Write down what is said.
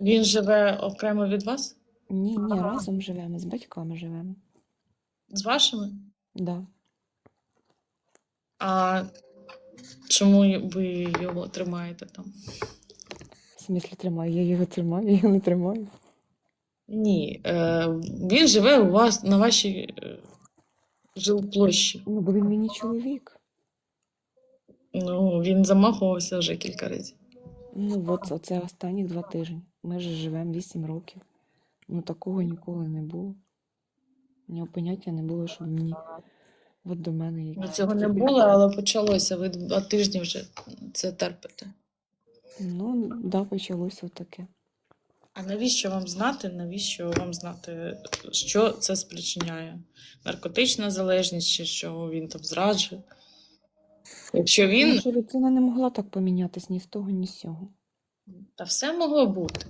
Він живе окремо від вас? Ні, ні, разом живемо, з батьками живемо. З вашими? Да. А чому ви його тримаєте там? В смислі тримаю, я його тримаю, я його не тримаю. Ні. Е, він живе у вас на вашій е, жилплощі. Ну, бо він мені чоловік. Ну, він замахувався вже кілька разів. Ну, от оце останні два тижні. Ми вже живемо 8 років. Ну, такого ніколи не було. У нього поняття не було, що мені от до мене Ну, якісь. цього не було, але почалося. Ви два тижні вже це терпите. Ну, да, почалося таке. А навіщо вам знати? Навіщо вам знати, що це спричиняє? Наркотична залежність чи що він там зраджує? Якщо він. Наша людина не могла так помінятися ні з того, ні з цього. Та все могло бути.